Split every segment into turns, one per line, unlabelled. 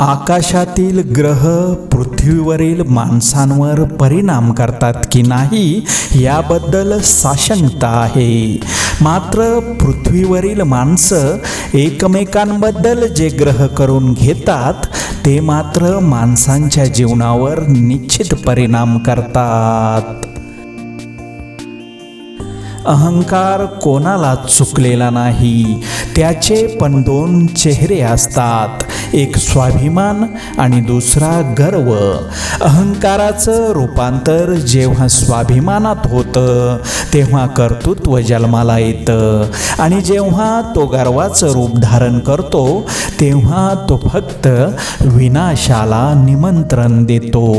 आकाशातील ग्रह पृथ्वीवरील माणसांवर परिणाम करतात की नाही याबद्दल साशंकता आहे. मात्र पृथ्वीवरील माणसं एकमेकांबद्दल जे ग्रह करून घेतात ते मात्र माणसांच्या जीवनावर निश्चित परिणाम करतात. अहंकार कोणाला चुकलेला नाही त्याचे पण दोन चेहरे असतात. एक स्वाभिमान आणि दुसरा गर्व. अहंकाराचं रूपांतर जेव्हा स्वाभिमानात होतं तेव्हा कर्तृत्व जन्माला येतं. आणि जेव्हा तो गर्वाचं रूप धारण करतो तेव्हा तो फक्त विनाशाला निमंत्रण देतो.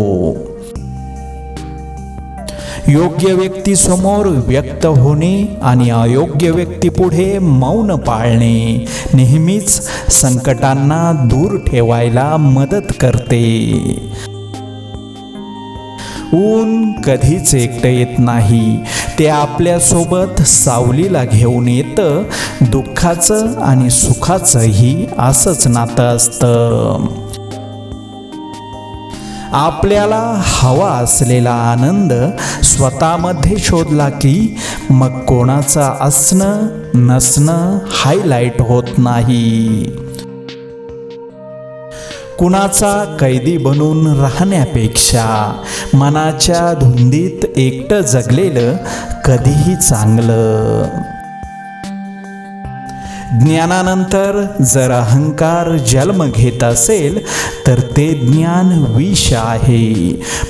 योग्य व्यक्तीसमोर व्यक्त होणे आणि अयोग्य व्यक्तीपुढे मौन पाळणे नेहमीच संकटांना दूर ठेवायला मदत करते. ऊन कधीच एकटं येत नाही. ते आपल्यासोबत सावलीला घेऊन येतं. दुःखाचं आणि सुखाचंही असंच नातं असतं. आपल्याला हवा असलेला आनंद स्वतःमध्ये शोधला की मग कोणाचा असणं नसणं हायलाईट होत नाही. कुणाचा कैदी बनून राहण्यापेक्षा मनाच्या धुंदीत एकटं जगलेलं कधीही चांगलं. ज्ञानानंतर जर अहंकार जन्म घेत असेल तर ते ज्ञान विष आहे.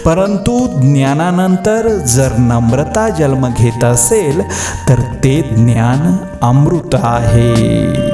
परंतु ज्ञानानंतर जर नम्रता जन्म घेत असेल तर ते ज्ञान अमृत आहे.